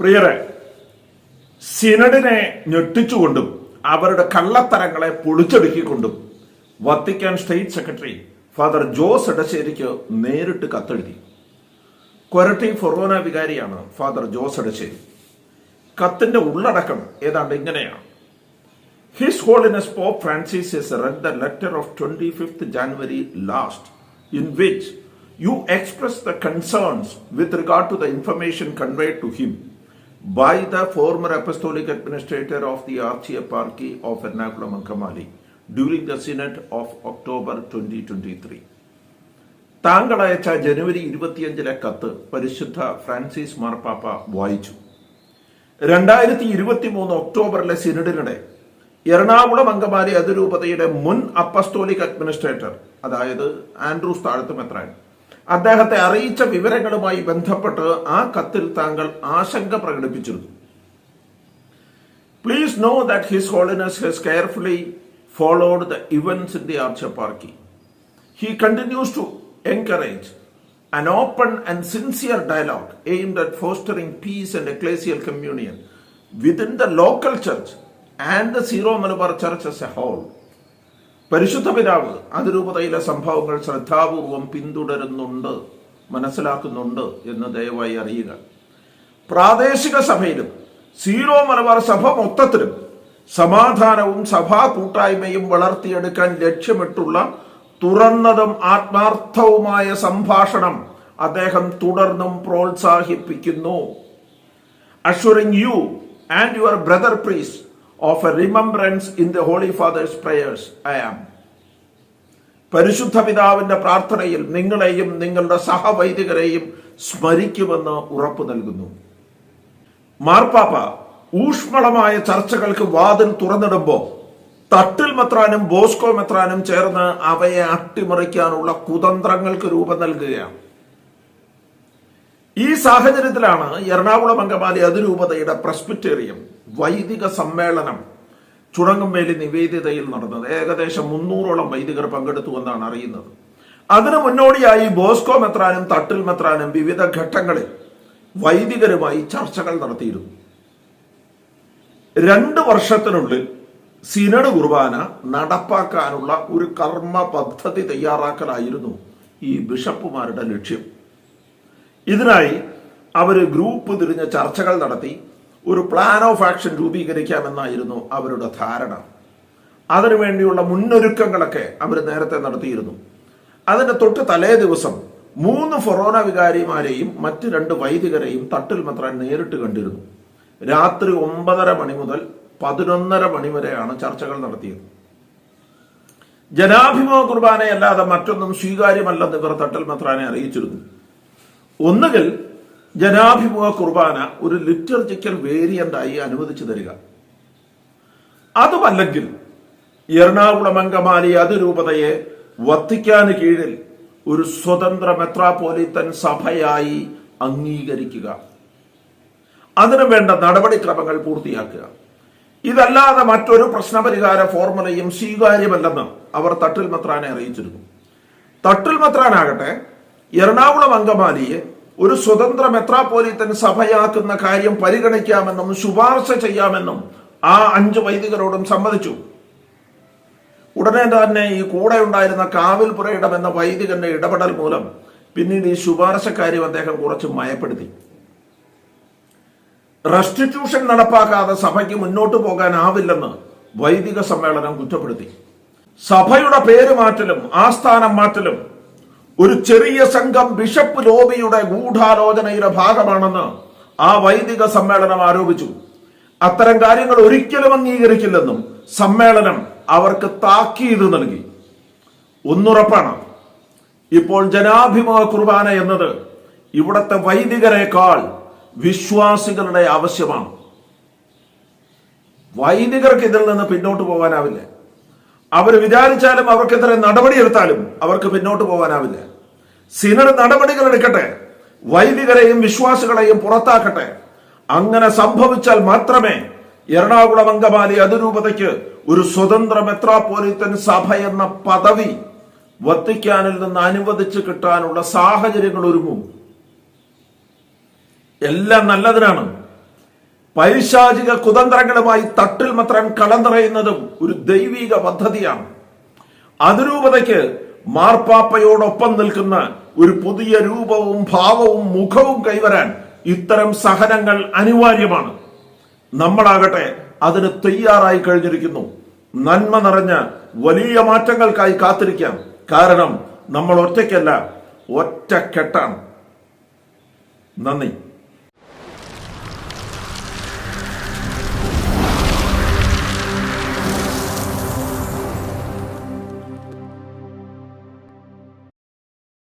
പ്രിയരെ സിനഡിനെ ഞെട്ടിച്ചുകൊണ്ടും അവരുടെ കള്ളത്തരങ്ങളെ പൊളിച്ചടുക്കിക്കൊണ്ടും Vatican state secretary father Jose എടശ്ശേരിക്ക് നേരിട്ട് കത്തെഴുതി. കൊരട്ടി ഫൊറോന വികാരിയാണ് ഫാദർ ജോസ് എടശ്ശേരി. കത്തിന്റെ ഉള്ളടക്കം ഏതാണ്ട് ഇങ്ങനെയാണ്. His holiness Pope Francis read the letter of twenty 25th January last in which you express the concerns with regard to the information conveyed to him. By the former apostolic administrator of the Archieparchy of Ernakulam and Kamali during the Synod of October 2023. താങ്കൾ അയച്ച ജനുവരി ഇരുപത്തിയഞ്ചിലെ കത്ത് പരിശുദ്ധ Francis മാർപ്പാപ്പ വായിച്ചു രണ്ടായിരത്തി ഇരുപത്തി മൂന്ന് ഒക്ടോബറിലെ സിനഡിനിടെ എറണാകുളം അങ്കമാലി അതിരൂപതയുടെ മുൻ അപ്പസ്തോലിക് അഡ്മിനിസ്ട്രേറ്റർ അതായത് ആൻഡ്രൂസ് താഴത്തുമെത്രാൻ അദ്ദേഹത്തെ അറിയിച്ച വിവരങ്ങളുമായി ബന്ധപ്പെട്ട് ആ കത്തിൽ താങ്കൾ ആശങ്ക പ്രകടിപ്പിച്ചിരുന്നു please know that his holiness he's carefully followed the events in the archeparchy He continues to encourage an open and sincere dialogue aimed at fostering peace and ecclesial communion within the local church and the Syro Malabar Church as a whole. പരിശുദ്ധ പിതാവ് അതിരൂപതയിലെ സംഭവങ്ങൾ ശ്രദ്ധാപൂർവം പിന്തുടരുന്നുണ്ട് മനസ്സിലാക്കുന്നുണ്ട് എന്ന് ദയവായി അറിയുക. പ്രാദേശിക സഭയിലും സീറോ മലബാർ സഭ മൊത്തത്തിലും സമാധാനവും സഭാ കൂട്ടായ്മയും വളർത്തിയെടുക്കാൻ ലക്ഷ്യമിട്ടുള്ള തുറന്നതും ആത്മാർത്ഥവുമായ സംഭാഷണം അദ്ദേഹം തുടർന്നും പ്രോത്സാഹിപ്പിക്കുന്നു. Assuring you and your brother priest of a remembrance in the holy father's prayers, I am പരിശുദ്ധ പിതാവിന്റെ പ്രാർത്ഥനയിൽ നിങ്ങളെയും നിങ്ങളുടെ സഹവൈദികരെയും സ്മരിക്കുമെന്ന് ഉറപ്പു നൽകുന്നു. മാർപ്പാപ്പ ഊഷ്മളമായ ചർച്ചകൾക്ക് വാതിൽ തുറന്നിടുമ്പോൾ തട്ടിൽ മെത്രാനും ബോസ്കോ മെത്രാനും ചേർന്ന് അവയെ അട്ടിമറിക്കാനുള്ള കുതന്ത്രങ്ങൾക്ക് രൂപം നൽകുകയാണ്. ഈ സാഹചര്യത്തിലാണ് എറണാകുളം അങ്കമാലി അതിരൂപതയുടെ പ്രസ്ബിറ്റേറിയം വൈദിക സമ്മേളനം ചുടങ്ങുംവേലി നിവേദിതയിൽ നടന്നത്. ഏകദേശം മുന്നൂറോളം വൈദികർ പങ്കെടുത്തു എന്നാണ് അറിയുന്നത്. അതിനു മുന്നോടിയായി ബോസ്കോ മെത്രാനും തട്ടിൽ മെത്രാനും വിവിധ ഘട്ടങ്ങളിൽ വൈദികരുമായി ചർച്ചകൾ നടത്തിയിരുന്നു. രണ്ട് വർഷത്തിനുള്ളിൽ സിനഡ് കുർബാന നടപ്പാക്കാനുള്ള ഒരു കർമ്മ പദ്ധതി തയ്യാറാക്കലായിരുന്നു ഈ ബിഷപ്പുമാരുടെ ലക്ഷ്യം. ഇതിനായി അവർ ഗ്രൂപ്പ് തിരിഞ്ഞ ചർച്ചകൾ നടത്തി. ഒരു പ്ലാൻ ഓഫ് ആക്ഷൻ രൂപീകരിക്കാമെന്നായിരുന്നു അവരുടെ ധാരണ. അതിനുവേണ്ടിയുള്ള മുന്നൊരുക്കങ്ങളൊക്കെ അവർ നേരത്തെ നടത്തിയിരുന്നു. അതിന്റെ തൊട്ട് തലേ ദിവസം മൂന്ന് ഫൊറോന വികാരിമാരെയും മറ്റ് രണ്ട് വൈദികരെയും തട്ടിൽ മാത്രം നേരിട്ട് കണ്ടിരുന്നു. രാത്രി ഒമ്പതര മണി മുതൽ പതിനൊന്നര മണി വരെയാണ് ചർച്ചകൾ നടത്തിയത്. ജനാഭിമുഖ കുർബാനയല്ലാതെ മറ്റൊന്നും സ്വീകാര്യമല്ലെന്ന് ഇവർ തട്ടൽ മെത്രാനെ അറിയിച്ചിരുന്നു. ഒന്നുകിൽ ജനാഭിമുഖ കുർബാന ഒരു ലിറ്റർജിക്കൽ വേരിയന്റായി അനുവദിച്ചു തരിക. അതുമല്ലെങ്കിൽ എറണാകുളം അങ്കമാലി അതിരൂപതയെ വത്തിക്കാന് കീഴിൽ ഒരു സ്വതന്ത്ര മെത്രാപോലിത്തൻ സഭയായി അംഗീകരിക്കുക. അതിനു വേണ്ട നടപടിക്രമങ്ങൾ പൂർത്തിയാക്കുക. ഇതല്ലാതെ മറ്റൊരു പ്രശ്നപരിഹാര ഫോർമുലയും സ്വീകാര്യമല്ലെന്ന് അവർ തട്ടിൽ മെത്രാനെ അറിയിച്ചിരുന്നു. തട്ടിൽ മെത്രാനാകട്ടെ എറണാകുളം അങ്കമാലിയെ ഒരു സ്വതന്ത്ര മെത്രാപോലിത്തൻ സഭയാക്കുന്ന കാര്യം പരിഗണിക്കാമെന്നും ശുപാർശ ചെയ്യാമെന്നും ആ അഞ്ച് വൈദികരോടും സമ്മതിച്ചു. ഉടനെ തന്നെ ഈ കൂടെ ഉണ്ടായിരുന്ന കാവിൽ പുരയിടം എന്ന വൈദികന്റെ ഇടപെടൽ മൂലം പിന്നീട് ഈ ശുപാർശക്കാര്യം അദ്ദേഹം കുറച്ച് മയപ്പെടുത്തി. റെസ്റ്റിറ്റ്യൂഷൻ നടപ്പാക്കാതെ സഭയ്ക്ക് മുന്നോട്ട് പോകാനാവില്ലെന്ന് വൈദിക സമ്മേളനം കുറ്റപ്പെടുത്തി. സഭയുടെ പേര് മാറ്റലും ആസ്ഥാനം മാറ്റലും ഒരു ചെറിയ സംഘം ബിഷപ്പ് ലോബിയുടെ ഗൂഢാലോചനയുടെ ഭാഗമാണെന്ന് ആ വൈദിക സമ്മേളനം ആരോപിച്ചു. അത്തരം കാര്യങ്ങൾ ഒരിക്കലും അംഗീകരിക്കില്ലെന്നും സമ്മേളനം അവർക്ക് താക്കീത് നൽകി. ഒന്നുറപ്പാണ്. ഇപ്പോൾ ജനാഭിമുഖ കുർബാന എന്നത് ഇവിടത്തെ വൈദികരെക്കാൾ വിശ്വാസികളുടെ ആവശ്യമാണ്. വൈദികർക്ക് ഇതിൽ നിന്ന് പിന്നോട്ട് പോകാനാവില്ല. അവർ വിചാരിച്ചാലും അവർക്കെതിരെ നടപടിയെടുത്താലും അവർക്ക് പിന്നോട്ട് പോകാനാവില്ല. സിനഡ് നടപടികൾ എടുക്കട്ടെ. വൈദികരെയും വിശ്വാസികളെയും പുറത്താക്കട്ടെ. അങ്ങനെ സംഭവിച്ചാൽ മാത്രമേ എറണാകുളം അങ്കമാലി അതിരൂപതയ്ക്ക് ഒരു സ്വതന്ത്ര മെത്രാപോലിത്തൻ സഭ എന്ന പദവി വത്തിക്കാനിൽ നിന്ന് അനുവദിച്ചു കിട്ടാനുള്ള സാഹചര്യങ്ങൾ ഒരുങ്ങും. എല്ലാം നല്ലതിനാണ്. പൈശാചിക കുതന്ത്രങ്ങളുമായി തട്ടിൽ മാത്രം കളം ഒരു ദൈവിക പദ്ധതിയാണ്. അതിരൂപതയ്ക്ക് മാർപ്പാപ്പയോടൊപ്പം നിൽക്കുന്ന ഒരു പുതിയ രൂപവും ഭാവവും മുഖവും കൈവരാൻ ഇത്തരം സഹനങ്ങൾ അനിവാര്യമാണ്. നമ്മളാകട്ടെ അതിന് തയ്യാറായി കഴിഞ്ഞിരിക്കുന്നു. നന്മ നിറഞ്ഞ വലിയ മാറ്റങ്ങൾക്കായി കാത്തിരിക്കാം. കാരണം നമ്മൾ ഒറ്റയ്ക്കല്ല ഒറ്റക്കെട്ടാണ്. നന്ദി.